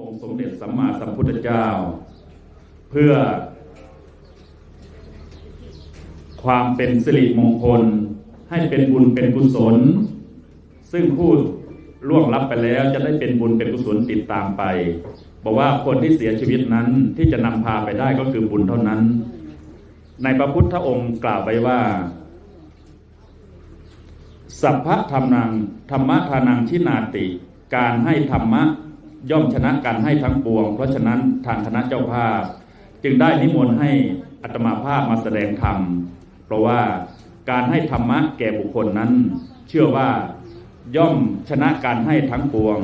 องค์สมเด็จสัมมาสัมพุทธเจ้า เพื่อ ความเป็นสิริมงคล ให้เป็นบุญเป็นกุศล ซึ่งผู้ล่วงลับไปแล้วจะได้เป็นบุญเป็นกุศลติดตามไป บอกว่าคนที่เสียชีวิตนั้นที่จะนำพาไปได้ก็คือบุญเท่านั้น ในพระพุทธองค์กล่าวไว้ว่า สัพพะธรรมนังธรรมะทานังชินาติ การให้ธรรมะ ย่อมชนะการให้ทั้งปวง เพราะฉะนั้นทางคณะเจ้าภาพ จึงได้นิมนต์ให้อัตมาภาพมาแสดงธรรม เพราะว่าการให้ธรรมะแก่บุคคลนั้น เชื่อว่าย่อมชนะการให้ทั้งปวง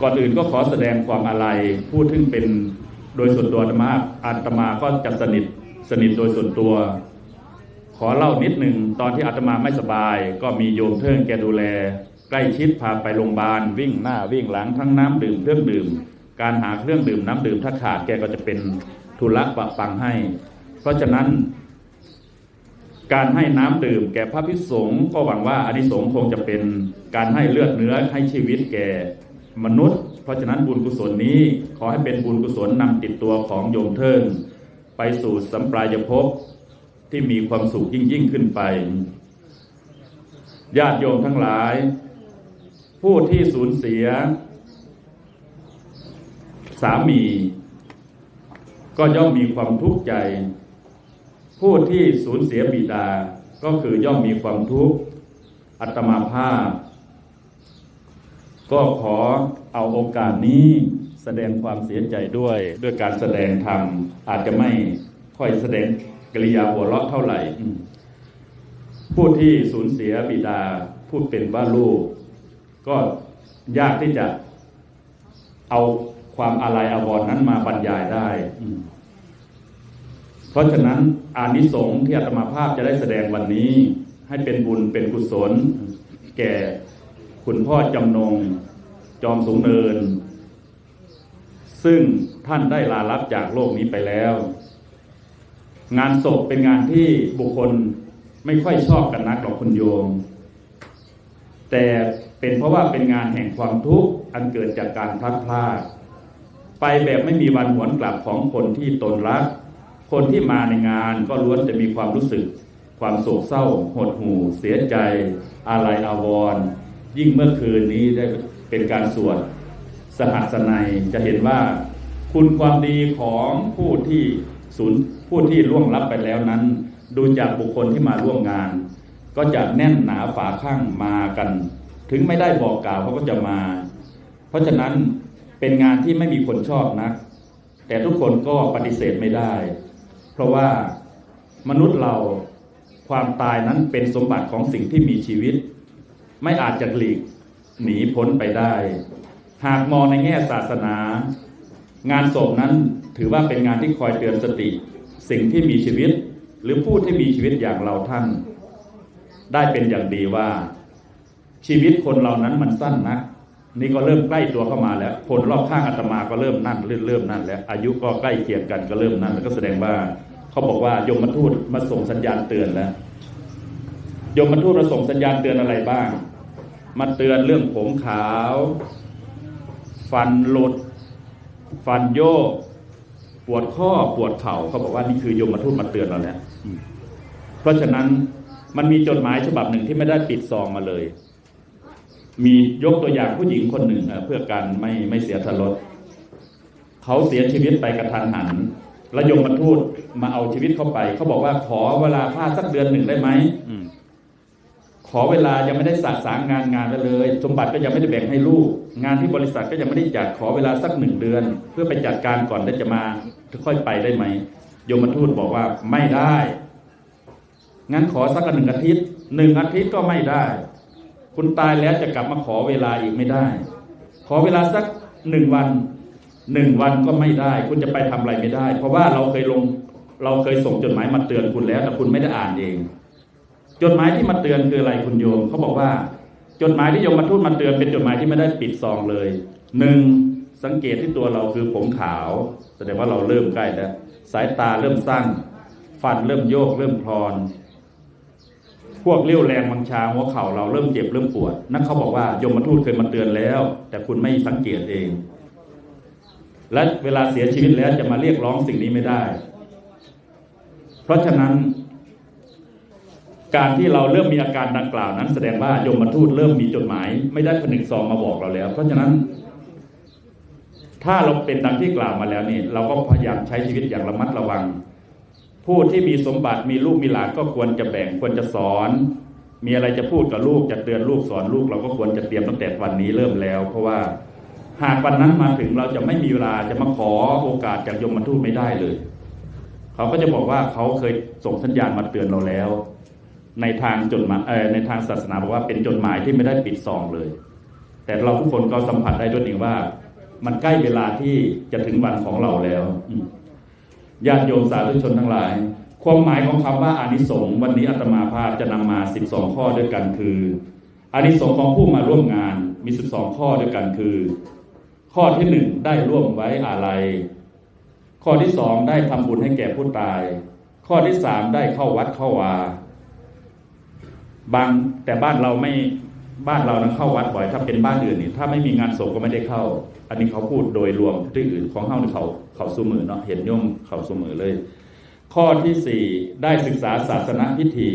ก่อนอื่นก็ขอแสดงความอาลัยพูดถึงเป็นโดยส่วนตัวอาตมาอาตมาก็จะสนิทสนิทโดยส่วนตัว ขอเล่านิดหนึ่งตอนที่อาตมาไม่สบาย ก็มีโยมเทิงแกดูแล ใกล้ชิดพาไปโรงพยาบาลวิ่งหน้าวิ่งหลังทั้งน้ำดื่มเครื่องดื่ม การหาเครื่องดื่มน้ำดื่มถ้าขาดแกก็จะเป็นธุระปะปังให้ เพราะฉะนั้น การให้น้ำดื่ม แก่พระภิษสงฆ์ก็หวังว่าอนิสงส์คงจะเป็นการให้เลือดเนื้อให้ชีวิตแก่มนุษย์ เพราะฉะนั้นบุญกุศลนี้ขอให้เป็นบุญกุศลนำติดตัวของโยมเทิงไปสู่สัมปรายภพที่มีความสุขยิ่งยิ่งขึ้นไปญาติโยมทั้งหลาย ผู้ที่สูญเสีย สามี ก็ย่อมมีความทุกข์ใจ ผู้ที่สูญเสียบิดา ก็คือย่อมมีความทุกข์อัตมาภาพ ก็ขอเอาโอกาสนี้แสดงความเสียใจด้วยด้วยการแสดงธรรมอาจจะไม่ค่อยแสดงกริยาหัวเราะเท่าไหร่ ผู้ที่สูญเสียบิดาพูดเป็นว่าลูก ก็ยากที่จะเอาความอาลัยอาวรณ์นั้นมาบรรยายได้อืมเพราะฉะนั้นอานิสงส์ที่อาตมาภาพจะได้แสดงวันนี้ ให้เป็นบุญเป็นกุศล แก่คุณพ่อจำนง จอมสูงเนิน ซึ่งท่านได้ลาลับจากโลกนี้ไปแล้ว งานศพเป็นงานที่บุคคลไม่ค่อยชอบกันนักหรอกคุณโยม แต่ เป็นเพราะว่าเป็นงานแห่งความทุกข์อันเกิดจากการพลัดพรากไปแบบไม่มีวันหวนกลับของคนที่ตนรัก คนที่มาในงานก็ล้วนจะมีความรู้สึก ความโศกเศร้า หดหู่ เสียใจ อาลัยอาวรณ์ยิ่งเมื่อคืนนี้ได้เป็นการสวดสหัสนัยจะเห็นว่า คุณความดีของผู้ที่สูญผู้ที่ล่วงลับไปแล้วนั้น ดูจากบุคคลที่มาร่วมงาน ก็จะแน่นหนาฝาข้างมากัน ถึงไม่ได้บอกกล่าวเขาก็จะมา เพราะฉะนั้นเป็นงานที่ไม่มีคนชอบนะแต่ทุกคนก็ปฏิเสธไม่ได้ เพราะว่ามนุษย์เราความตายนั้นเป็นสมบัติของสิ่งที่มีชีวิต ไม่อาจจะหลีกหนีพ้นไปได้ หากมองในแง่ศาสนา งานศพนั้นถือว่าเป็นงานที่คอยเตือนสติ สิ่งที่มีชีวิต หรือผู้ที่มีชีวิตอย่างเราท่าน ได้เป็นอย่างดีว่า ชีวิตคนเรานั้นมันสั้นนะนี่ก็เริ่มใกล้ตัวเข้ามาแล้ว คนรอบข้างอาตมาก็เริ่มนั่นเริ่มเริ่มนั่นแล้ว อายุก็ใกล้เคียงกันก็เริ่มนั่นแล้วก็แสดงว่าเขาบอกว่ายมทูตมาส่งสัญญาณเตือนแล้วยมทูตมาส่งสัญญาณเตือนอะไรบ้าง มาเตือนเรื่องผมขาว ฟันหลุด ฟันโยกปวดข้อปวดเข่าเขาบอกว่านี่คือยมทูตมาเตือนเราแล้วเพราะฉะนั้นมันมีจดหมายฉบับหนึ่งที่ไม่ได้ปิดซองมาเลย มียกตัวอย่างผู้หญิงคนหนึ่งเอ่อเพื่อการไม่ไม่เสียทรสเขาเสียชีวิตไปกระทันหันแล้วยมทูตมาเอาชีวิตเข้าไป เขาบอกว่าขอเวลาพาสักเดือนหนึ่งได้ไหมอืมขอเวลายังไม่ได้สะสางงานงานไว้เลย สมบัติก็ยังไม่ได้แบ่งให้ลูก งานที่บริษัทก็ยังไม่ได้จัดขอเวลาสักหนึ่งเดือน เพื่อไปจัดการก่อนแล้วจะมาค่อยไปได้ไหมยมทูตบอกว่าไม่ได้งั้นขอสักหนึ่งอาทิตย์หนึ่งอาทิตย์ก็ไม่ได้ คุณตายแล้วจะกลับมาขอเวลาอีกไม่ได้ ขอเวลาสักหนึ่งวันหนึ่งวันก็ไม่ได้ คุณจะไปทำอะไรไม่ได้ เพราะว่าเราเคยลงเราเคยส่งจดหมายมาเตือนคุณแล้ว แต่คุณไม่ได้อ่านเอง จดหมายที่มาเตือนคืออะไรคุณโยมเขาบอกว่า จดหมายที่โยมมาทูตมาเตือนเป็นจดหมายที่ไม่ได้ปิดซองเลยหนึ่งสังเกตที่ตัวเราคือผมขาว แสดงว่าเราเริ่มใกล้แล้วสายตาเริ่มสั้นฟันเริ่มโยกเริ่มคลอน พวกเลี้ยวแรงวังชาหัวเข่าเราเริ่มเจ็บเริ่มปวด นั่นเขาบอกว่ายมมาทูตเคยมาเตือนแล้ว แต่คุณไม่สังเกตเอง และเวลาเสียชีวิตแล้วจะมาเรียกร้องสิ่งนี้ไม่ได้ เพราะฉะนั้น การที่เราเริ่มมีอาการดังกล่าวนั้น แสดงว่ายมทูตเริ่มมีจดหมาย ไม่ได้ผนึกซองมาบอกเราแล้ว เพราะฉะนั้น ถ้าเราเป็นดังที่กล่าวมาแล้วนี่ เราก็พยายามใช้ชีวิตอย่างระมัดระวัง ผู้ที่มีสมบัติมีลูกมีหลานก็ควรจะแบ่งควรจะสอน มีอะไรจะพูดกับลูกจะเตือนลูกสอนลูกเราก็ควรจะเตรียมตั้งแต่วันนี้เริ่มแล้ว เพราะว่าหากวันนั้นมาถึงเราจะไม่มีเวลาจะมาขอโอกาสจากยมทูตไม่ได้เลย เขาก็จะบอกว่าเขาเคยส่งสัญญาณมาเตือนเราแล้ว ในทางจดหมายในทางศาสนาบอกว่าเป็นจดหมายที่ไม่ได้ปิดซองเลย แต่เราทุกคนก็สัมผัสได้ด้วยเองว่า มันใกล้เวลาที่จะถึงวันของเราแล้วอื ญาติโยมสาธุชนทั้งหลาย ความหมายของคำว่าอานิสงส์วันนี้อาตมาภาพจะนำมา 12 ข้อด้วยกันคืออานิสงส์ของผู้มาร่วมงานมี 12 ข้อด้วยกันคือ ข้อที่หนึ่งได้ร่วมไว้อาลัยข้อที่สองได้ทำบุญให้แก่ผู้ตาย ข้อที่สามได้เข้าวัดเข้าวาบางแต่บ้านเราไม่บ้านเรานะเข้าวัดบ่อย ถ้าเป็นบ้านอื่นนี่ถ้าไม่มีงานศพก็ไม่ได้เข้า อันนี้เขาพูดโดยรวมที่อื่นของเฮานี่เขา เขาสูมือเนาะเห็นโยมเขาสูมือเลย ข้อที่สี่ได้ศึกษาศาสนาพิธี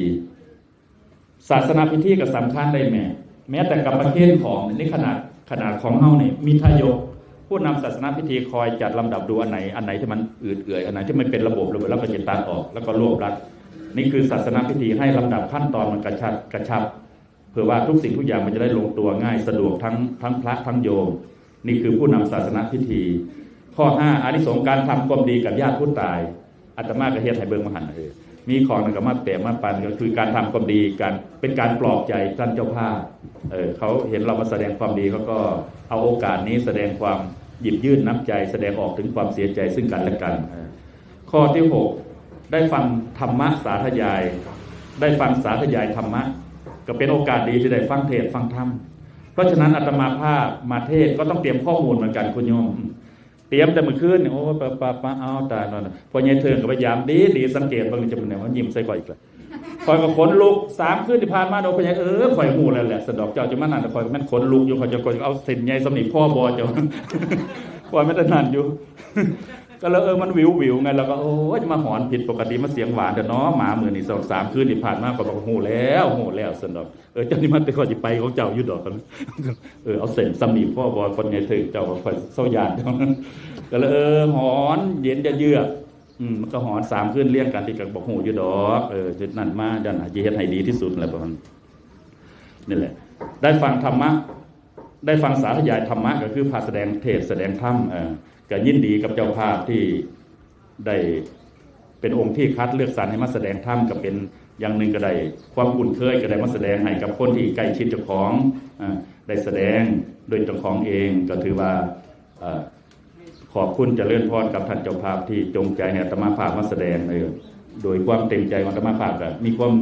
ศาสนาพิธีก็สำคัญได้แม่แม้แต่กับประเทศของนี่ขนาดขนาดของเฮาเนี่ยมีทายกผู้นำศาสนาพิธีคอยจัดลำดับดูอันไหนอันไหนที่มันอืดเอื่อยอันไหนที่ไม่เป็นระบบระบบแล้วก็จะตัดออก แล้วก็รวบรัดนี่คือศาสนาพิธีให้ลำดับขั้นตอนมันกระชับกระชับเพื่อว่าทุกสิ่งทุกอย่างมันจะได้ลงตัวง่ายสะดวกทั้งทั้งพระทั้งโยม นี่คือผู้นำศาสนาพิธี ข้อห้าอานิสงส์การทำความดีกับญาติผู้ตายอาตมาก็เฮ็ดให้เบิ่งมาหันเออมีของนึงก็มาแปะมาปันก็คือการทำความดีการเป็นการปลอบใจท่านเจ้าภาพเออเขาเห็นเรามาแสดงความดีเขาก็เอาโอกาสนี้แสดงความหยิบยื่นน้ำใจ แสดงออกถึงความเสียใจซึ่งกันและกัน ข้อที่หกได้ฟังธรรมะสาธยาย ได้ฟังสาธยายธรรมะ ก็เป็นโอกาสดีที่ได้ฟังเทศฟังธรรมเพราะฉะนั้นอาตมาภาพมาเทศก็ต้องเตรียมข้อมูลเหมือนกันคุณโยม เตรียมแต่เมื่อคืนเนี่ยโอ้ปะปะปะเอาตายนอนพอยายเทิงก็พยายามดีดีสังเกตบางทีจะเป็นแนวว่ายิ้มใส่ก่อยอีกแล้วคอยก็ขนลุกสามคืนที่ผ่านมาโดนพยายเออคอยหูแล้วแหละสะดอกเจ้าจะมานั่นแต่คอยแม่นขนลุกอยู่คอยจะคอยเอาเส้นใยสมนิพ่อบอเจ้าคอยไม่ได้นั่นอยู่ ก็เลยเออมันวิววิวไงแล้วก็โอ้ยจะมาหอนผิดปกติมาเสียงหวานเดี๋ยวนาะหมามือนนี่สองสามคืนที่ผ่านมาก็บอกหูแล้วหูแล้วสนดอกเออเจ้านี่มันแต่อยจะไปของเจ้าอยู่ดอกกันเออเอาเส้นสำนีพ่อบอลคนไงถิงเจ้าก็คอยเศร้ายานก็เลยเออหอนเย็นจะเยือกอืมมันก็หอนสามขึ้นเลี้ยงกันที่กับบอกหูอยู่ดอกเออจุดนั้นมาดันหาจีเฮ็ดให้ดีที่สุดอะไรประมาณนี่แหละ ได้ฟังธรรมะได้ฟังสาธยายธรรมะก็คือพาแสดงเทศแสดงธรรมเออ ก็ยินดีกับเจ้าภาพที่ได้เป็นองค์ที่คัดเลือกสรรให้มาแสดงธรรมก็เป็นอย่างหนึ่งก็ได้ความคุ้นเคยก็ได้มาแสดงให้กับคนที่ใกล้ชิดเจ้าของอได้แสดงโดยเจ้าของเองก็ถือว่าอขอบคุณเจริญพรกับท่านเจ้าภาพที่จงใจให้อาตมาภาพมาแสดงเออโดยความเต็มใจของอาตมาภาพก็มีความ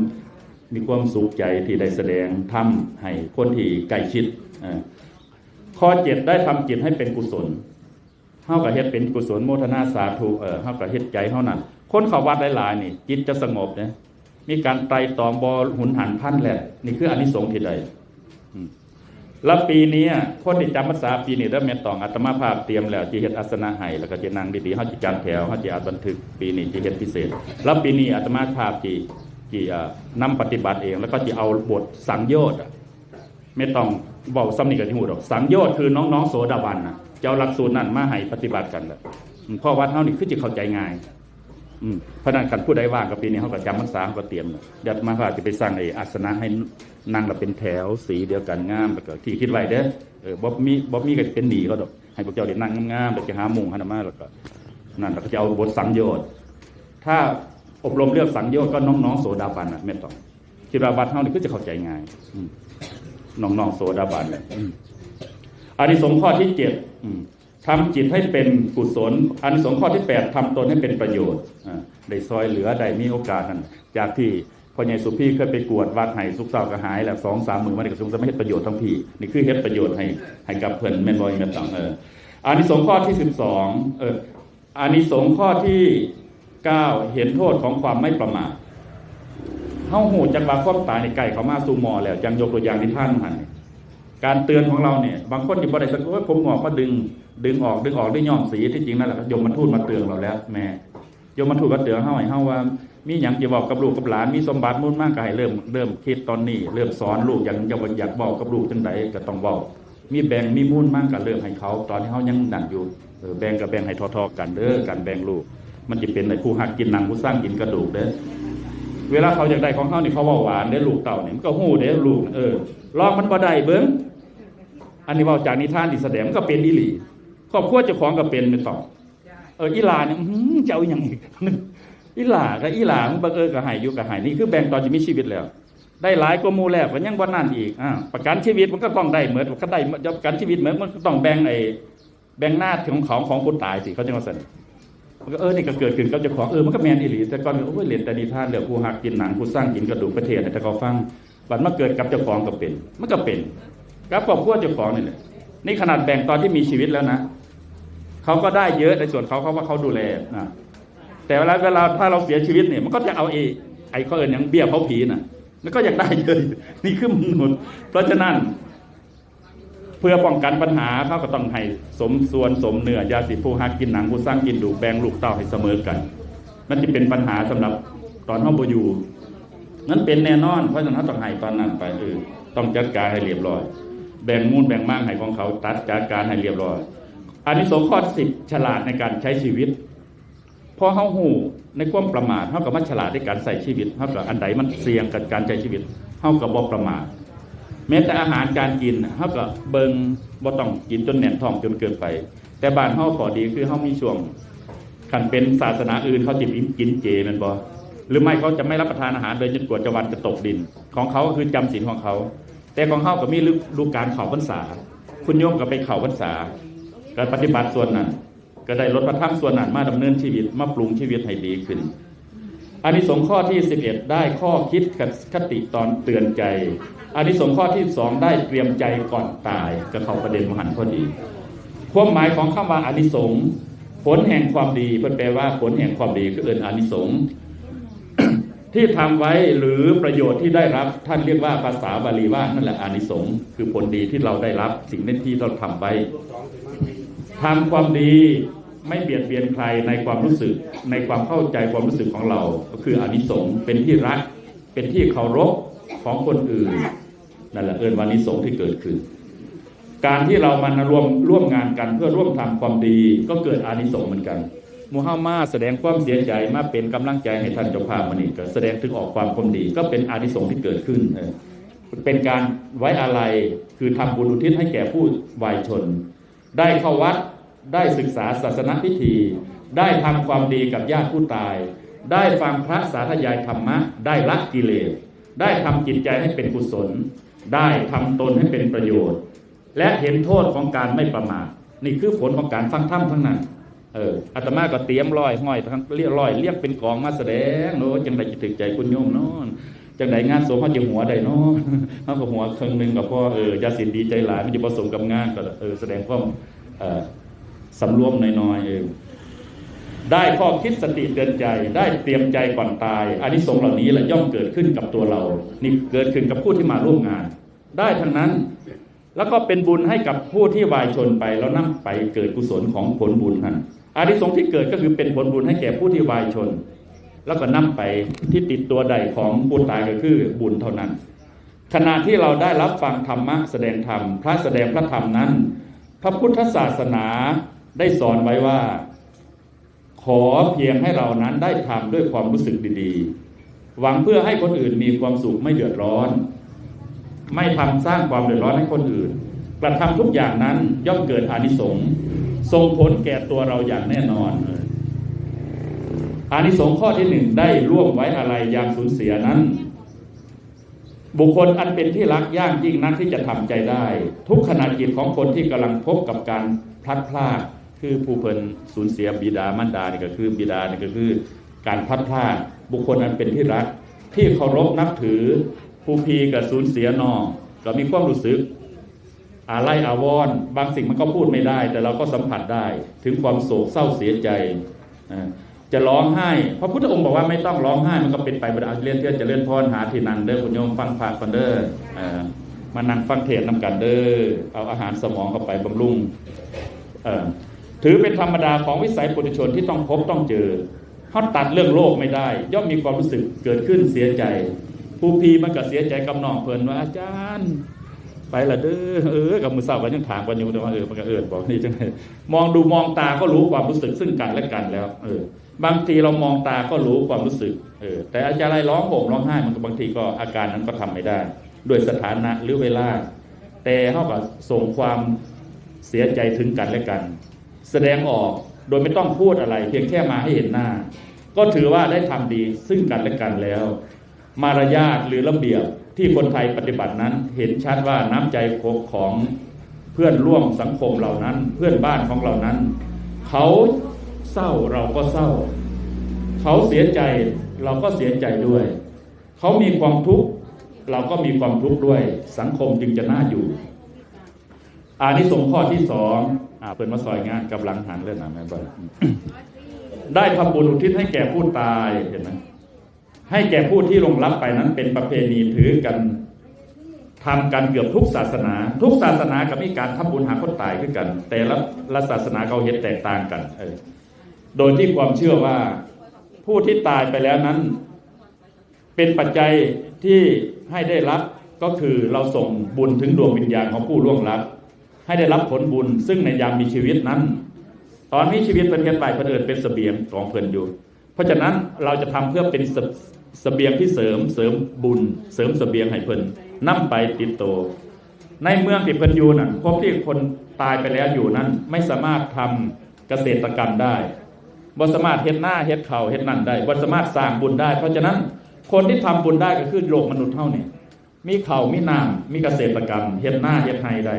มีความสุขใจที่ได้แสดงทำให้คนที่ใกล้ชิดข้อเจ็ดได้ทำจิตให้เป็นกุศล เฮากับเฮ็ดเป็นกุศลโมทนาสาธุเออเฮากับเฮ็ดใจเฮานั่นคนเขาวัดหลายๆนี่ จิตจะสงบนะมีการไตรตองบอหุนหันพันแหละนี่คืออานิสงส์ที่ใดแล้วปีนี้คนที่จำภาษาปีนี้แล้วแม่ตองอาตมาภาพเตรียมแล้วจีเฮ็ดอาสนะให้แล้วก็จะนั่งดีๆเฮาจะจัดแถวเฮาจะอัดบันทึกปีนี้จีเฮ็ดพิเศษ แล้วปีนี้อาตมาภาพจีจีอ่านำปฏิบัติเอง แล้วก็จะเอาบทสังโยชน์อะไม่ต้องบอกซ้ำนี่กับที่หูดอก สังโยชน์คือน้องๆโสดาบันน่ะ จ้าหลักสูตรนั้นมาให้ปฏิบัติกันแหละพราะว่าเฮานี่คือจะเข้าใจง่ายพระนันกันผู้ใดว่างกับปีนี้เขาก็จำพรรษาเขาก็เตรียมเดี๋ยวมาพาจะไปสร้างไอ้อาสนะให้นั่งแบบเป็นแถวสีเดียวกันงามแล้วก็ที่คิดไว้เด้อเออบ๊อบมีบ๊อบมีก็เป็นหนีก็ดอกให้พวกเจ้าได้นั่งงามๆแล้วจะหามุงให้นามาแล้วก็นั่นแล้วก็จะเอาบทสังโยชน์ถ้าอบรมเรื่องสังโยชน์ก็น้องๆโสดาบันนะไม่ต้องคิดว่าวัดเฮานี่ก็จะเข้าใจง่ายอืมน้องๆโสดาบันเนี่ย อานิสงส์ข้อที่เจ็ดทำจิตให้เป็นกุศลอานิสงส์ข้อที่แปดทำตนให้เป็นประโยชน์ได้ซอยเหลือได้มีโอกาสนั้นจากที่พ่อใหญ่สุพี่เคยไปกวดวัดไห้สุกเศร้ากระหายแล้วสองสามหมื่นวันนี้กระทรวงจะไม่เฮ็ดประโยชน์ทั้งพี่นี่คือเฮ็ดประโยชน์ให้ให้กับเพื่อนแม่นบอยแม่นตังเอออานิสงส์ข้อที่สิบสองเอออานิสงส์ข้อที่เก้าเห็นโทษของความไม่ประมาทเฮาหูจักว่าความตายในไก่เขามาสู่มอแล้วจังยกตัวอย่างที่ท่านหัน การเตือนของเราเนี่ยบางคนที่บ่ได้สักโอ้ยผมงอกมาดึง ดึงออกดึงออกด้วยย่อมสีที่จริงนั่นแหละยมมันทูตมาเตือนเราแล้วแม่ยมมันทูตมาเตือนเฮาให้เฮาว่า มีหยังจะบอกกับลูกกับหลานมีสมบัติมุ่นมากก็ให้เริ่มเริ่มคิดตอนนี้ เริ่มสอนลูกอย่างจะอยากบอกกับลูกจังไดก็ต้องบอกมีแบ่งมีมุ่นมากก็เริ่มให้เขา ตอนที่เขายังดันอยู่แบ่งกับแบ่งให้ทอๆกันเด้อกันแบ่งลูก มันจะเป็นในผู้หักกินหนังผู้สร้างกินกระดูกเด้อเวลาเขาอยากได้ของเขานี่เขาว่าหวานได้อลูกเต่าเนี่ยมันก็หู้ได้อลูกเออลองมันบ่ได้เบิ้ง อันนี้ว่าจากนิทานที่แสดงก็เป็นอีหลีครอบครัวเจ้าของก็เป็นไม่ต้อเอออีหลาเนี่ยอื้อหือจะเอาอย่างอีกอีหลากับอีหลามันบังเอิญกับหายอยู่กับหายนี่คือแบ่งตอนจะมีชีวิตแล้ว ได้หลายกว่ามูแล้วก็ยังบ่นั่นอีกอ่าประกันชีวิตมันก็ต้องได้เหมือนก็ได้จะประกันชีวิตเหมือนมันก็ต้องแบ่งไอ้แบ่งหน้าทของของของคนตายสิเขาจะมาเสนมันก็เออนี่ก็เกิดขึ้นกับเจ้าของเออมันก็แมนอีหลีแต่ก่อนโอ้ยเรียนแต่นิทานเรื่องผู้หักกินหนังผู้สร้างกินกระดูกประเทศเนี่ยแต่เขาฟังบัดมาเกิดกับเจ้าของก็เป็น มันก็เป็น กับครอบครัวเจ้าของนี่แหละนี่ขนาดแบ่งตอนที่มีชีวิตแล้วนะเขาก็ได้เยอะในส่วนเขาเขาว่าเขาดูแลนะแต่เวลาเวลาถ้าเราเสียชีวิตเนี่ยมันก็จะเอาไอ้ไอ้เขาเอินอย่างเบี้ยเผาผีน่ะมันก็อยากได้เยอะนี่คือมนุษย์เพราะฉะนั้น เพื่อป้องกันปัญหาเขาก็ต้องให้สมส่วนสมเนื้อยาสีผู้หักกินหนังผู้สร้างกินดูแบ่งลูกเต้าให้เสมอกัน มันจะเป็นปัญหาสำหรับตอนห้องบอยู่นั้นเป็นแน่นอนเพราะฉะนั้นต้องให้ตอนนั้นไปเออต้องจัดการให้เรียบร้อย แบ่งมูลแบ่งมากให้ของเขาตัดจัดการให้เรียบร้อยอันนี้สงข้อสิบฉลาดในการใช้ชีวิตพอเขาหูในความประมาทเขากับมันฉลาดในการใส่ชีวิตเขากับอันใดมันเสี่ยงกับการใช้ชีวิตเขากับบ่ประมาทแม้แต่อาหารการกินเขาก็เบิงบ่ต้องกินจนแน่นท้องจนเกินไป แต่บ้านเขาขอดีคือเขามีช่วงขันเป็นศาสนาอื่นเขาจะกินเจแมันบ่หรือไม่เขาจะไม่รับประทานอาหารโดยจนกว่าจะวันจะตกดิน ของเขาคือจำศีลของเขา แต่ของเขาก็มีฤดูการเข่าพรรษา คุณโยมก็ไปเข่าพรรษาการปฏิบัติส่วนนั้น ก็ได้ลดประทับส่วนนั้นมาดำเนินชีวิตมาปรุงชีวิตให้ดีขึ้นอันนี้สงข้อที่ 11 ได้ข้อคิดคติตอนเตือนใจอันนี้สงข้อที่สองได้เตรียมใจก่อนตายก็เขาประเด็นมหันต์พอดีความหมายของคำว่าอานิสงส์ผลแห่งความดีเพิ่นแปลว่าผลแห่งความดีก็เอินอานิสงส์ ที่ทำไว้หรือประโยชน์ที่ได้รับ ท่านเรียกว่าภาษาบาลีว่านั่นแหละอานิสงส์คือผลดีที่เราได้รับสิ่งนั้นที่เราทำไว้ทำความดีไม่เบียดเบียนใครในความรู้สึกในความเข้าใจความรู้สึกของเรา ก็คืออานิสงส์เป็นที่รัก เป็นที่เคารพของคนอื่นนั่นแหละเอินวานิสงส์ที่เกิดขึ้น การที่เรามารวมร่วมงานกันเพื่อร่วมทำความดีก็เกิดอานิสงส์เหมือนกัน มูฮัมมัดแสดงความเสียใจมาเป็นกำลังใจให้ท่านเจ้าภาพมันนี่ก็แสดงถึงออกความความดี ก็เป็นอานิสงส์ที่เกิดขึ้นเป็นการไว้อาลัยคือทำบุญอุทิศให้แก่ผู้วายชน ได้เข้าวัดได้ศึกษาศาสนพิธี ได้ทำความดีกับญาติผู้ตาย ได้ฟังพระสาธยายธรรมะ ได้ละกิเลส ได้ทำจิตใจให้เป็นกุศล ได้ทำตนให้เป็นประโยชน์ และเห็นโทษของการไม่ประมาทนี่คือผลของการฟังธรรมทั้งนั้น เอออาตมาก็เตรียมร้อยห้อยทั้งเรียกร้อยเรียกเป็นกองมาแสดงโน้จังไดจิตถึกใจคุณโยมเนอนจังไดงานสมเขาจะหัวได้เนอนเขาก็หัวครึ่งหนึงกับพ่อเออยาสินดีใจหลายมันจะผสมกับงานก็เออแสดงความเออสำรวมน้อยๆเออได้ข้อคิดสติเตือนใจได้เตรียมใจก่อนตายอานิสงส์เหล่านี้แหละย่อมเกิดขึ้นกับตัวเรา นี่เกิดขึ้นกับผู้ที่มาร่วมงาน ได้ทั้งนั้นแล้วก็เป็นบุญให้กับผู้ที่วายชนไปแล้วนั่ไปเกิดกุศลของผลบุญท่าน อานิสงส์ที่เกิดก็คือเป็นผลบุญให้แก่ผู้ที่วายชน แล้วก็นั่ไปที่ติดตัวใดของผู้ตายก็คือบุญเท่านั้น ขณะที่เราได้รับฟังธรรมะแสดงธรรม พระแสดงพระธรรมนั้น พระพุทธศาสนาได้สอนไว้ว่า ขอเพียงให้เรานั้นได้ทำด้วยความรู้สึกดีๆ หวังเพื่อให้คนอื่นมีความสุขไม่เดือดร้อน ไม่ทำสร้างความเดือดร้อนให้คนอื่น กระทำทุกอย่างนั้นย่อมเกิดอานิสงส์ ส่งผลแก่ตัวเราอย่างแน่นอนอานิสงส์ข้อที่หนึ่งได้ร่วมไว้อะไรย่ามสูญเสียนั้น บุคคลอันเป็นที่รักยากยิ่งนักที่จะทำใจได้ ทุกขณะจิตของคนที่กำลังพบกับการพลัดพรากคือผู้เพิ่นสูญเสียบิดามารดานี่ก็คือบิดานี่ก็คือ การพลัดพรากบุคคลอันเป็นที่รัก ที่เคารพนับถือผู้พีกับสูญเสียนอก็มีความรู้สึก อาไลอาวรณ์บางสิ่งมันก็พูดไม่ได้ แต่เราก็สัมผัสได้ถึงความโศกเศร้าเสียใจ จะร้องไห้พระพุทธองค์บอกว่าไม่ต้องร้องไห้มันก็เป็นไปบรเรียนเทียนจะเลื่อนพรหาที่นั่งเด้อคุณโยมฟังพระกันเด้อมานั่งฟังเทศน์นำกันเด้อเอาอาหารสมองเข้าไปบำรุงถือเป็นธรรมดาของวิสัยปุถุชนที่ต้องพบต้องเจอเขาตัดเรื่องโลกไม่ได้ ย่อมมีความรู้สึกเกิดขึ้นเสียใจผู้พีมันก็เสียใจกับน้องเพลินว่าอาจารย์ ไปละเด้อเออกับมือเศร้ากันยังถามกันอยู่แต่ว่าเออมันก็เออบอกนี่จังไงมองดูมองตาก็รู้ความรู้สึกซึ่งกันและกันแล้ว เออ บางทีเรามองตาก็รู้ความรู้สึก เออ แต่อาจารย์ร้องโห่มร้องไห้มันก็บางทีก็อาการนั้นก็ทำไม่ได้ ด้วยสถานะหรือเวลา แต่เขาก็ส่งความเสียใจถึงกันและกัน แสดงออกโดยไม่ต้องพูดอะไร เพียงแค่มาให้เห็นหน้า ก็ถือว่าได้ทำดีซึ่งกันและกันแล้ว มารยาทหรือระเบียบ ที่คนไทยปฏิบัตินั้นเห็นชัดว่าน้ำใจของเพื่อนร่วมสังคมเหล่านั้น เพื่อนบ้านของเรานั้น เขาเศร้าเราก็เศร้า เขาเสียใจเราก็เสียใจด้วย เขามีความทุกข์เราก็มีความทุกข์ด้วย สังคมจึงจะน่าอยู่อานิสงส์ข้อที่สองอ่าเป็นมาซอยงานกำลังหันเรื่องนะแม่บ้านได้ทำบุญอุทิศให้แก่ผู้ตายเห็นไหม ให้แก่ผู้ที่ลงรับไปนั้นเป็นประเพณีถือกันทำกันเกือบทุกศาสนา ทุกศาสนาก็มีการทำบุญหาคนตายขึ้นกัน แต่ละละศาสนาเขาเห็นแตกต่างกันเออโดยที่ความเชื่อว่าผู้ที่ตายไปแล้วนั้น เป็นปัจจัยที่ให้ได้รับก็คือเราส่งบุญถึงดวงวิญญาณของผู้ล่วงลับให้ได้รับผลบุญซึ่งในยามมีชีวิตนั้น ตอนมีชีวิตเป็นเพียงไปเพื่นเอินเป็นเสบียงของเพิ่นอยู่ เพราะฉะนั้นเราจะทำเพื่อเป็นเสเสบียงที่เสริมเสริมบุญ เสริมเสบียงให้เพิ่นนํไปติดโต ในเมืองที่เพิ่นอยู่นั่นพวกที่คนตายไปแล้วอยู่นั้น ไม่สามารถทำเกษตรกรรมได้บ่สามารถเฮ็ดหน้าเฮ็ดเขาเฮ็ดนั่นได้บ่สามารถสร้างบุญได้ เพราะฉะนั้นคนที่ทำบุญได้ก็คือโลกมนุษย์เท่านี่มีเขามีน้ำมีเกษตรกรรมเฮ็ดหน้าเฮ็ดไฮได้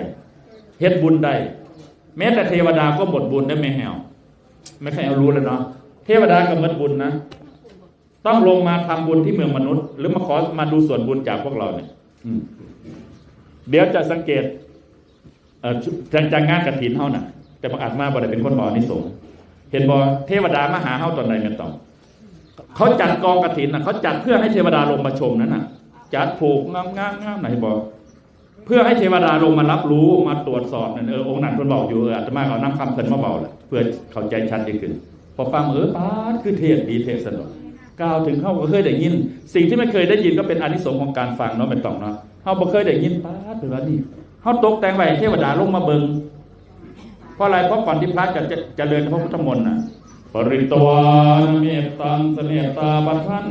เฮ็ดบุญได้แม้แต่เทวดาก็หมดบุญได้ไม่แหวไม่ใช่เอารู้แล้วเนาะ เทวดาก็หมดบุญนะ ต้องลงมาทำบุญที่เมืองมนุษย์ หรือมาขอมาดูส่วนบุญจากพวกเราเนี่ยเดี๋ยวจะสังเกตเจากจากงานกระถินเฮาน่ะแต่บางอาจมาบ่ได้เป็นคนบอนิสงส์เห็นบ่เทวดามาหาเฮาตอนไหนแม่นต้องเขาจัดกองกระถินน่ะเขาจัดเพื่อให้เทวดาลงมาชมนั่นน่ะ จัดผูกงามๆงามไหนบ่เพื่อให้เทวดาลงมารับรู้มาตรวจสอบนั่นเออองค์นั้นเพิ่นบอกอยู่เอออาตมาเอาน้ำคำเพิ่นมาเบาแหละเพื่อเข้าใจชัดยิ่งขึ้น พอฟังเออป้าคือเทศดีเทศสนุกกล่าวถึงเข้าก็เคยได้ยิน สิ่งที่ไม่เคยได้ยินก็เป็นอานิสงส์ของการฟังเนาะเป็นต้องเนาะเฮาบ่เคยได้ยินป้าเป็นว่านี่เฮาตกแต่งไว้เทวดาลงมาเบิงเพราะอะไรเพราะก่อนที่พระจะจะเจริญพระพุทธมนต์น่ะปริตวานเมตตังเสนตาปัทัน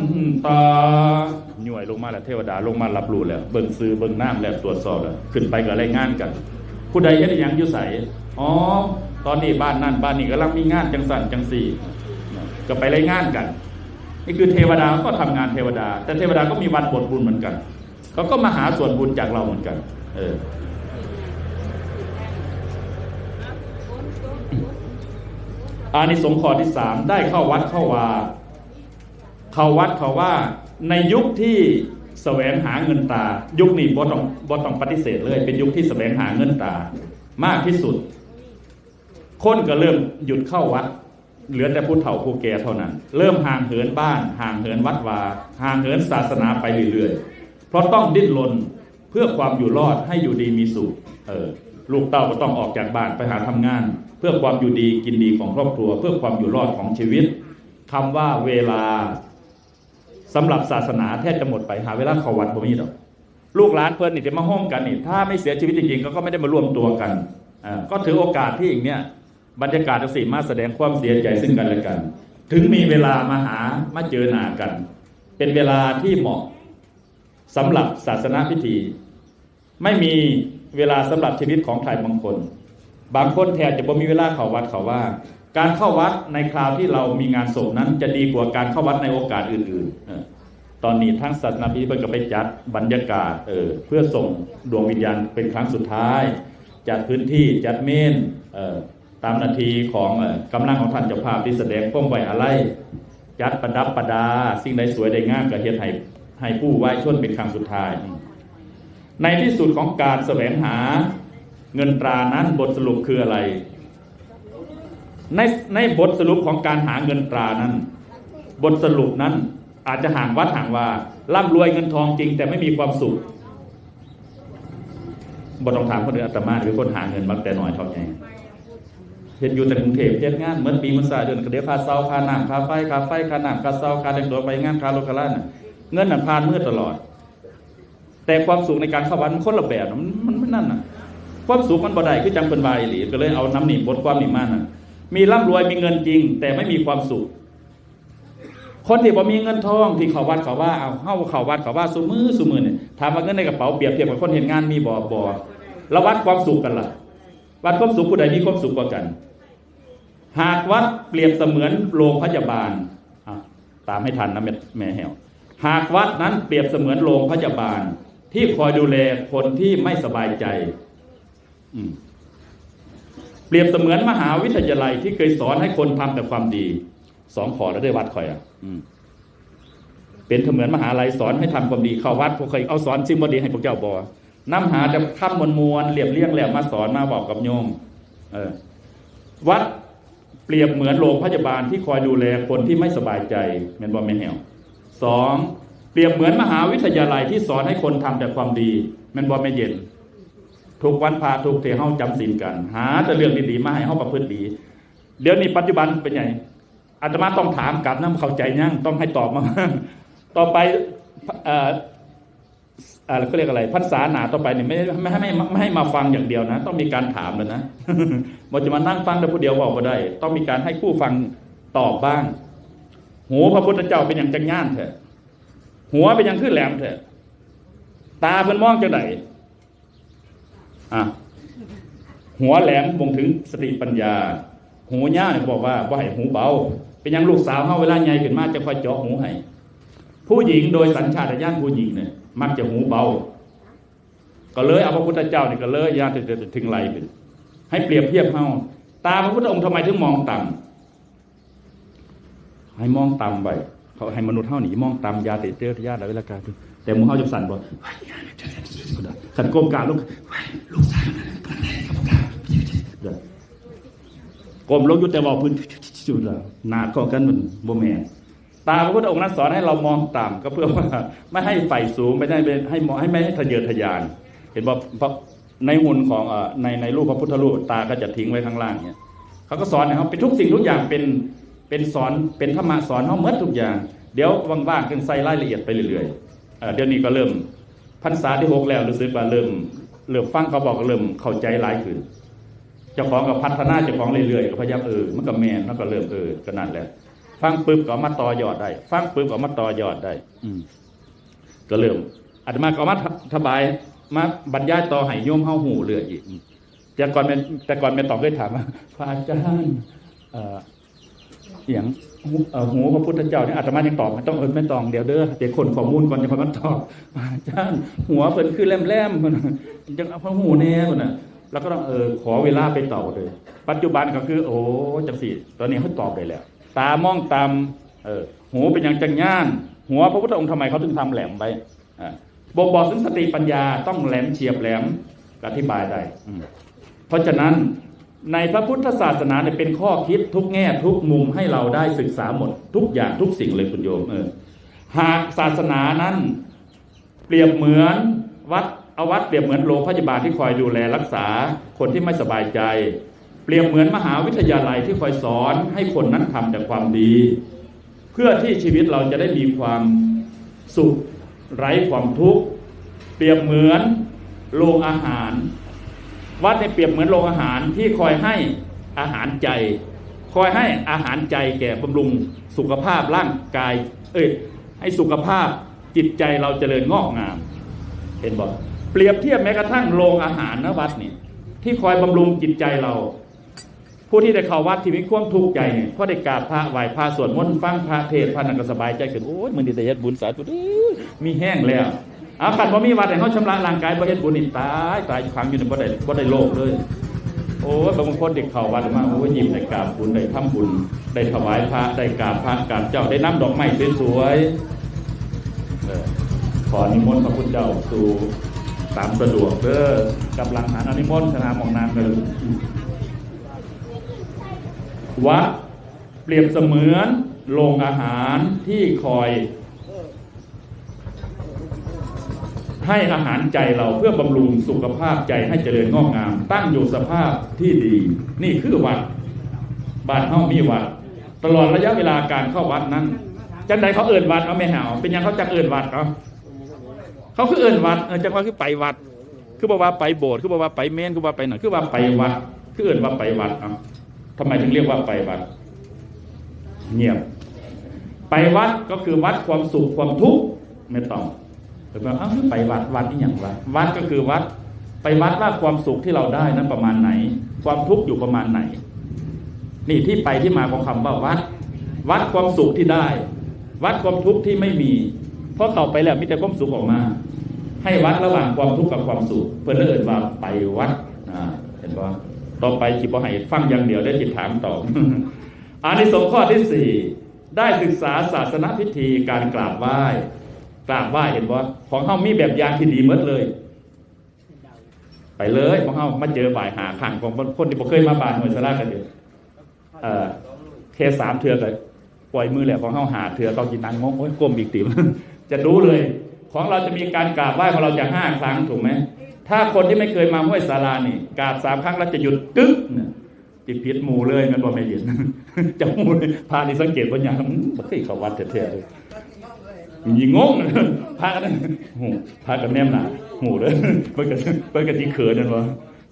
ตาหน่วยลงมาแล้วเทวดาลงมารับรู้แล้วเบิ่งซื้อเบิ่งน้ำแล้วตรวจสอบแล้วขึ้นไปก็รายงานกัน ผู้ใดเฮ็ดอิหยังยู่ใสอ๋อ ตอนนี้บ้านนั่นบ้านนี้กำลังมีงานจังสันจังสี่ก็ไปรายงานกัน นี่คือเทวดาก็ทำงานเทวดา แต่เทวดาก็มีวันบทบุญเหมือนกันเขาก็มาหาส่วนบุญจากเราเหมือนกัน เอออานิสงส์ข้อที่สามได้เข้าวัดเข้าวา เข้าวัดเขาว่าในยุคที่แสวงหาเงินตา ยุคนี้บ่ต้องบ่ต้องปฏิเสธเลย เป็นยุคที่แสวงหาเงินตามากที่สุด คนก็เริ่มหยุดเข้าวัด เหลือแต่ผู้เฒ่าผู้แก่เท่านั้น เริ่มห่างเหินบ้าน ห่างเหินวัดวา ห่างเหินศาสนาไปเรื่อยๆ เพราะต้องดิ้นรนเพื่อความอยู่รอดให้อยู่ดีมีสุข เออ ลูกเต้าก็ต้องออกจากบ้านไปหาทำงาน เพื่อความอยู่ดีกินดีของครอบครัว เพื่อความอยู่รอดของชีวิตคำว่าเวลาสำหรับศาสนาแทบจะหมดไปหาเวลาเข้าวัดบ่มีดอกลูกหลานเพิ่นนี่จะมาห้องกันนี่ถ้าไม่เสียชีวิตจริงๆก็ก็ไม่ได้มารวมตัวกันอ่าก็ถือโอกาสที่อย่างเนี้ย บรรยากาศจังสี่มาแสดงความเสียใจซึ่งกันและกัน ถึงมีเวลามาหามาเจอหน้ากัน เป็นเวลาที่เหมาะสำหรับศาสนาพิธี ไม่มีเวลาสำหรับชีวิตของใครบางคน บางคนแทบจะบ่มีเวลาเข้าวัดเขาว่า การเข้าวัดในคราวที่เรามีงานศพนั้น จะดีกว่าการเข้าวัดในโอกาสอื่น ๆ ตอนนี้ทั้งศาสนาพิธีเพิ่นก็ไปจัดบรรยากาศเออเพื่อส่งดวงวิญญาณเป็นครั้งสุดท้าย จัดพื้นที่จัดเมนเอ่อ ตามนาทีของกำลังของท่านเจ้าภาพที่แสดงพ้องไว้อะไรจัดประดับประดา สิ่งใดสวยใดงามก็เฮ็ดให้ให้ผู้ไหว้ชนเป็นครั้งสุดท้าย ในที่สุดของการแสวงหาเงินตรานั้นบทสรุปคืออะไร ในในบทสรุปของการหาเงินตรานั้น บทสรุปนั้นอาจจะห่างวัดห่างว่าร่ำรวยเงินทองจริง แต่ไม่มีความสุขบทต้องถามคนอื่นอาตมาหรือคนหาเงินมักแต่น้อยเท่าไหร่ เฮ็ดอยู่แต่กรุงเทพเฮ็ดงานเหมือนปีมันซาเดือนก็เดี๋ยวค่าเซาค่าน้ำค่าไฟค่าไฟค่าน้ำค่าเซาค่าแต่งตัวไปงานค่ารถค่าลาน่ะเงินน่ะผ่านมือตลอด แต่ความสุขในการเข้าวัดมันคนละแบบมันมันไม่นั่นน่ะ ความสุขมันบ่ได้คือจังเป็นวายอีหลีก็เลยเอาน้ำหนีบทความหนีมาน่ะ มีร่ำรวยมีเงินจริง แต่ไม่มีความสุข คนที่บ่มีเงินทองที่เขาวัดเขาว่าเอาเฮาเขาวัดเขาว่าสุมือสุมือเนี่ยถามว่าเงินในกระเป๋าเปรียบเทียบกับคนเห็นงานมีบ่บ่แล้ววัดความสุขกันล่ะ วัดความสุขผู้ใดมีความสุขกว่ากัน หากวัดเปรียบเสมือนโรงพยาบาลตามให้ทันนะแม่แม่แหวหากวัดนั้นเปรียบเสมือนโรงพยาบาล ที่คอยดูแลคนที่ไม่สบายใจเปรียบเสมือนมหาวิทยาลัยที่เคยสอนให้คนทำแต่ความดี สองขอแล้วได้วัดคอยอะเป็นเสมือนมหาลัยสอนให้ทำความดีเข้าวัดพวกเคยเอาสอนสิ่งบดีให้พวกเจ้าบอ น้ำหาแต่คำมวลมวลเรียบเรียงแล้วมาสอนมาบอกกับโยม เออ วัดเปรียบเหมือนโรงพยาบาลที่คอยดูแลคนที่ไม่สบายใจแมนบอแม่นแหวสองเปรียบเหมือนมหาวิทยาลัยที่สอนให้คนทำแต่ความดีแมนบอแม่นเย็นทุกวันพาทุกเทเฮาจำศีลกัน หาแต่เรื่องดีๆมาให้เฮาประพฤติดี เดี๋ยวนี้ปัจจุบันเป็นไงอาตมาต้องถามกลับนะเข้าใจยังต้องให้ตอบมา ต่อไป อ่ออ่าเขาเรียกอะไรพรรษาหนาต่อไปเนี่ยไม่ไม่ให้ไม่ไม่ให้มาฟังอย่างเดียวนะ ต้องมีการถามเลยนะมันจะมานั่งฟังแต่ผู้เดียวบอกก็ได้ ต้องมีการให้ผู้ฟังตอบบ้างหูพระพุทธเจ้าเป็นอย่างจังง่านเถอะหัวเป็นอย่างขึ้นแหลมเถอะตาเป็นมองจังไหนอะหัวแหลมบ่งถึงสติปัญญา หูย่าเนี่ยบอกว่าว่าให้หูเบา เป็นอย่างลูกสาวเฮาเวลาใหญ่ขึ้นมาจะคอยเจาะหูให้ผู้หญิงโดยสัญชาตญาณผู้หญิงเนี่ย มักจะหูเบา ก็เลยเอาพระพุทธเจ้าเนี่ยก็เลยญาติจะถึงไหลขึ้นให้เปรียบเทียบเฮาตาพระพุทธองค์ทำไมถึงมองต่ำให้มองต่ำไปเขาให้มนุษย์เฮาหนีมองต่ำยาติเจอญาติแล้วเวลาการแต่หมูเฮาจะสั่นบ่ขันก้มกราบลูกลูกสาวก้มลงอยู่แต่บอกพื้นจุดละหนาก็กันมันบ่แม่น ตาพระพุทธองค์นั้นสอนให้เรามองต่ำก็เพื่อว่าไม่ให้ไฟสูงไม่ได้ให้มองให้ไม่ให้ทะเยอทะยาน เห็นว่าเพราะในหุ่นของในในรูปพระพุทธรูปตาก็จะทิ้งไว้ข้างล่างเนี่ยเขาก็สอนนะครับเป็นทุกสิ่งทุกอย่างเป็นเป็นสอนเป็นธรรมะสอนเขาเมื่อทุกอย่าง เดี๋ยวว่างๆกันใส่รายละเอียดไปเรื่อยๆเดี๋ยวนี้ก็เริ่มพรรษาที่หกแล้วรู้สึกว่าเริ่มเริ่มฟังเขาบอกเริ่มเข้าใจหลายขึ้นเจ้าของก็พัฒนาเจ้าของเรื่อยๆก็พยายามเออมันก็แมนมันก็เริ่มเออก็นั่นแหละ ฟังปุ๊บก็เอมาต่อยอดได้ ฟังปุ๊บก็เอมาต่อยอดได้ อืก็เริ่มอาตมาก็เอมาทบายมาบรรยายต่อให้โยมเฮาหูเรื่อยอีกแต่ก่อนแม่แต่ก่อนแม่ตองเคยถามว่าพระอาจารย์เสียงหูพระพุทธเจ้าเนี่ยอาตมายังตอบไม่ต้องเอิ้นแม่ตองเดี๋ยวเด้อเดี๋ยวคนข้อมูลก่อนจะพามันตอบพระอาจารย์หัวเพิ่นคือแหลมๆพุ่นน่ะจังเอาพระหูแน่พุ่นน่ะแล้วก็ต้องเออขอเวลาไปตอบเลย ปัจจุบันก็คือ โอ้จังสิตอนนี้เขาตอบได้แล้ว ตามองตามเออหูเป็นอย่างจังย่าน หัวพระพุทธองค์ทำไมเขาถึงทำแหลมไปอ่าบอกบอกถึงสติปัญญาต้องแหลมเฉียบแหลมอธิบายได้เพราะฉะนั้นในพระพุทธศาสนาเนี่ยเป็นข้อคิดทุกแง่ทุกมุมให้เราได้ศึกษาหมด ทุกอย่างทุกสิ่งเลยคุณโยมเออหากศาสนานั้นเปรียบเหมือนวัดเอาวัดเปรียบเหมือนโรงพยาบาลที่คอยดูแลรักษาคนที่ไม่สบายใจ เปรียบเหมือนมหาวิทยาลัยที่คอยสอนให้คนนั้นทำแต่ความดี เพื่อที่ชีวิตเราจะได้มีความสุขไร้ความทุกข์เปรียบเหมือนโรงอาหาร วัดในเปรียบเหมือนโรงอาหารที่คอยให้อาหารใจ คอยให้อาหารใจแก่บำรุงสุขภาพร่างกาย เอ้ยให้สุขภาพจิตใจเราเจริญงอกงาม เห็นบอกเปรียบเทียบแม้กระทั่งโรงอาหารนะวัดนี่ที่คอยบำรุงจิตใจเรา ผู้ที่ได้เข้าวัดที่มีความทุกข์ใจเนี่ยเพราะได้กราบพระไหว้พระสวดมนต์ฟังพระเทศพระนันก็สบายใจขึ้นโอ้ยมึงดีแต่เฮ็ดบุญสาธุดมีแห้งแล้วเอาขันพอมีวัดให้เขาชำระร่างกายบ่เฮ็ดบุญนี่ตายตายขังอยู่ในบ่ได้บ่ได้โลกเลยโอ้ยบางคนเด็กเข้าวัดมาโอ้ยยิ้มได้กราบบุญได้ทำบุญได้ถวายพระได้กราบพระกราบเจ้าได้น้ำดอกไม้สวยๆเออขอนิมนต์พระพุทธเจ้าสู่ตามสะดวกเด้อกำลังหาอนิมนต์สนามของนางเลย วัดเปรียบเสมือนโรงอาหารที่คอย ให้อาหารใจเราเพื่อบำรุงสุขภาพใจให้เจริญงอกงาม ตั้งอยู่สภาพที่ดี นี่คือวัดบ้านเฮามีวัด ตลอดระยะเวลาการเข้าวัดนั้นจังใดเขาเอิ้นวัดเอาไม่หาวเป็นยังเขาจังเอิ้นวัดเนาะเขาคือเอิ้นวัดเออจังว่าคือไปวัด คือบอกว่าไปโบสถ์คือบอกว่าไปเมนคือว่าไปหนคือว่าไปวัด คือเอิ้นว่าไปวัดเอ้า ทำไมถึงเรียกว่าไปวัด เงียบ ไปวัดก็คือวัดความสุขความทุกข์ไม่ต้องแต่ว่าอ้าไปวัดวัดนี่อย่างวัดวัดก็คือวัด ไปวัดว่าความสุขที่เราได้นั้นประมาณไหน ความทุกข์อยู่ประมาณไหน นี่ที่ไปที่มาของคำว่าวัด วัดความสุขที่ได้ วัดความทุกข์ที่ไม่มี เพราะเข้าไปแล้วมีแต่ความสุขออกมา ให้วัดระหว่างความทุกข์กับความสุข เพื่อเอินว่าไปวัดอ่าเห็นป่ะ ต่อไปจิบให้ฟังอย่างเดียวได้จิตถามต่ออานิสงส์ข้อที่สี่ได้ศึกษาศาสนพิธีการกราบไหว้กราบไหว้เห็นบ่ของเฮามีแบบอย่างที่ดีหมดเลย ไปเลยของเฮามาเจอบ่ายหาขังของคนที่บ่เคยมาบ้านหน่วยสลากันอยู่เออเคสามเทือก็ปล่อยมือแหละของเฮาหาเทือต้องกินนางงงโอ้ยก้มอีกติมจะรู้เลย ของเราจะมีการกราบไหว้ของเราจะห้าครั้งถูกไหม ถ้าคนที่ไม่เคยมาห้วยสารานี่กราบสามครั้งแล้วจะหยุดกึ๊กเนี่ยจิตผิดหมู่เลยมันบ่ไม่เห็นจะหมู่เลยพานี่สังเกตว่าอย่างอืมบ่เคยเข้าวัดแท้ๆเลยยิงงงพากันหูพากันแนมหนาหูเลยเพิ่นก็เพิ่นก็ที่เขินนั่นวะ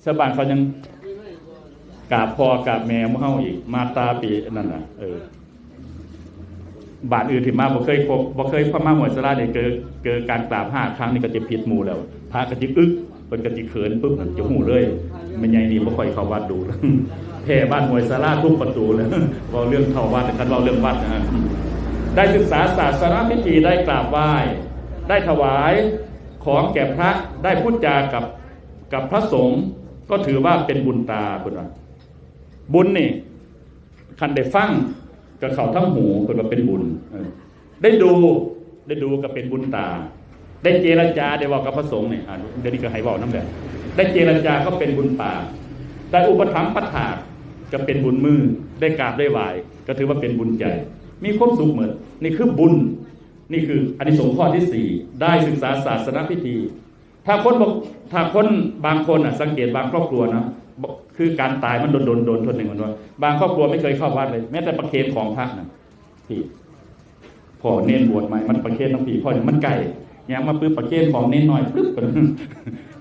ชาวบ้านเขายังกราบพ่อกราบแม่หมู่เฮาอีก มาตาปีนั่นน่ะ เออ บานอื่นที่มาบ่เคยพบบ่เคยพมาหมวยสลาได้เจอเจอการกราบห้าครั้งนี่ก็จะผิดหมู่แล้วพากันจิอึก พิ่นก็จิเขินปุ๊บนั่นจะหูเลยมันใหญ่นี่บ่ค่อยเข้าวัดดูแล้วแพ้บ้านหวยสลาทุกประตูเลยเว้าเรื่องเข้าวัดแต่คันเว้าเรื่องวัดนะได้ศึกษาศาสนพิธีได้กราบไหว้ ได้ถวายของแก่พระได้พูดจากับกับพระสงฆ์ก็ถือว่าเป็นบุญตาคุณว่าบุญนี่คันได้ฟังกับเขาทั้งหูคุณว่าเป็นบุญได้ดูได้ดูก็เป็นบุญตา ได้เจรจาได้บอกกับพระสงฆ์เนี่ยเดี๋ยวนี้ก็ให้บอกน้ำแบบได้เจรจาก็เป็นบุญตาได้อุปถัมภ์ปัฏฐากก็เป็นบุญมือได้กราบได้ไหวก็ถือว่าเป็นบุญใจมีความสุขเหมือนนี่คือบุญ นี่คืออันนี้สงส์ข้อที่สี่ได้ศึกษาศาสนาพิธี ถ้าคนบอกถ้าคนบางคนอะสังเกตบางครอบครัวนะคือการตายมันโดนโดนโดนทนหนึ่งคนว่าบางครอบครัวไม่เคยเข้าวัดเลย แม้แต่ประเคนของพระนะพี่พ่อเน้นบวชใหม่มันประเคนน้ำผีพ่อเนี่ยมันไก่ อยังมาปื้อประเคนของน้นหน่อยปึ๊บ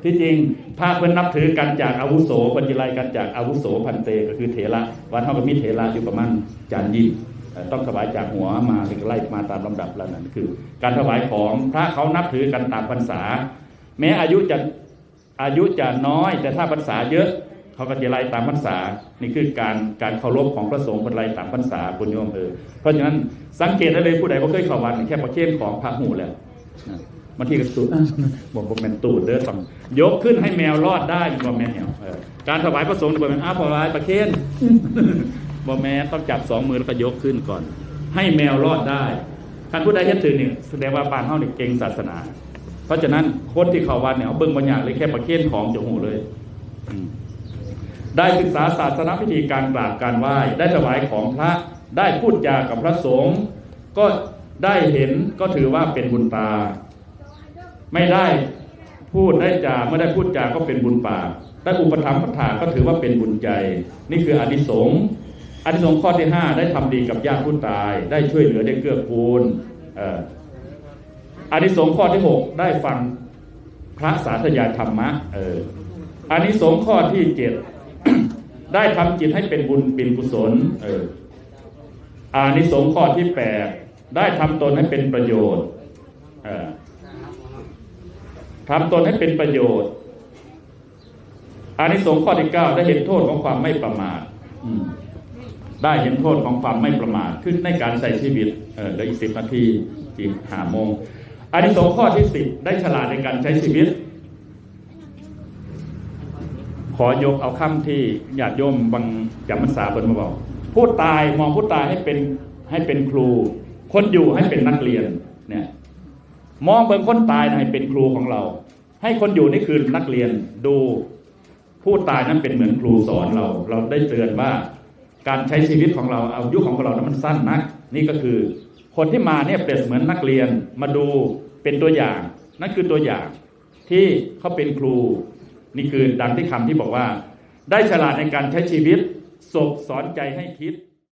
ที่จริงพระเพิ่นนับถือกันจากอาวุโสปัญจิไลกันจากอาวุโสพันเตก็คือเถระวันเท่ากับมีเถระอยู่ประมาณจานยิ่ต้องถวายจากหัวมาถึงไล่มาตามลำดับแล้วนั่นคือ การถวายของพระเขานับถือกันตามพรรษา แม้อายุจะอายุจะน้อย แต่ถ้าพรรษาเยอะเขาก็จะไล่ตามพรรษา นี่คือการการเคารพของพระสงฆ์เป็นไล่ตามพรรษาบุญโยมเออเพราะฉะนั้นสังเกตได้เลยผู้ใดบ่เคยเข้าวัดนี่แค่ประเคนของพระหูแล้วนะ บางทีก็ตูดบอกบอกแมนตูดเด้อต้องยกขึ้นให้แมวรอดได้บอกแมนเหี่ยวการถวายพระสงฆ์บอกแมนอ้าวถวายประเคนบอแม้ต้องจับสองมือแล้วก็ยกขึ้นก่อน ให้แมวรอดได้ท่านผู้ใดเฮ็ดถือนี่งแสดงว่าบานเฮาเนี่ยเก่งศาสนา เพราะฉะนั้นคนที่เขาวัดเนี่ยเอาเบิ่งบางอย่างเลยแค่ประเคนของจมูกเลยได้ศึกษาศาสนาพิธีการกราบการไหว้ได้ถวายของพระได้พูดจากับพระสงฆ์ก็ได้เห็นก็ถือว่าเป็นบุญตา ไม่ได้พูดได้จาไม่ได้พูดจาก็เป็นบุญปากได้อุปถัมปัฏฐานก็ถือว่าเป็นบุญใจ นี่คืออานิสงส์อานิสงส์ข้อที่ห้าได้ทำดีกับญาติผู้ตาย ได้ช่วยเหลือได้เกื้อกูลอานิสงส์ข้อที่หกได้ฟังพระสาธยายธรรมะเอออานิสงส์ข้อที่เจ็ดได้ทำจิตให้เป็นบุญเป็นกุศลเอออานิสงส์ข้อที่แปดได้ทำตนให้เป็นประโยชน์เออ ทำตนให้เป็นประโยชน์อานิสงส์ข้อที่เก้าได้เห็นโทษของความไม่ประมาทได้เห็นโทษของความไม่ประมาทขึ้นในการใช้ชีวิตเออเหลืออีกสิบนาทีจีห้าโมงอานิสงส์ข้อที่สิบได้ฉลาดในการใช้ชีวิต ขอยกเอาคำที่ญาติโยมบางจำพรรษาเพิ่นมาบอกผู้ตายมองผู้ตายให้เป็นให้เป็นครู คนอยู่ให้เป็นนักเรียนเนี่ย มองเบิ่งคนตายนะให้เป็นครูของเรา ให้คนอยู่นี่คือนักเรียนดูผู้ตายนั้นเป็นเหมือนครูสอนเรา เราได้เตือนว่า การใช้ชีวิตของเราอายุของเรานั้นมันสั้นนัก นี่ก็คือ คนที่มาเนี่ยเปรียบเสมือนนักเรียนมาดูเป็นตัวอย่าง นั่นคือตัวอย่างที่เขาเป็นครู นี่คือดังที่คำที่บอกว่า ได้ฉลาดในการใช้ชีวิตศกสอนใจให้คิด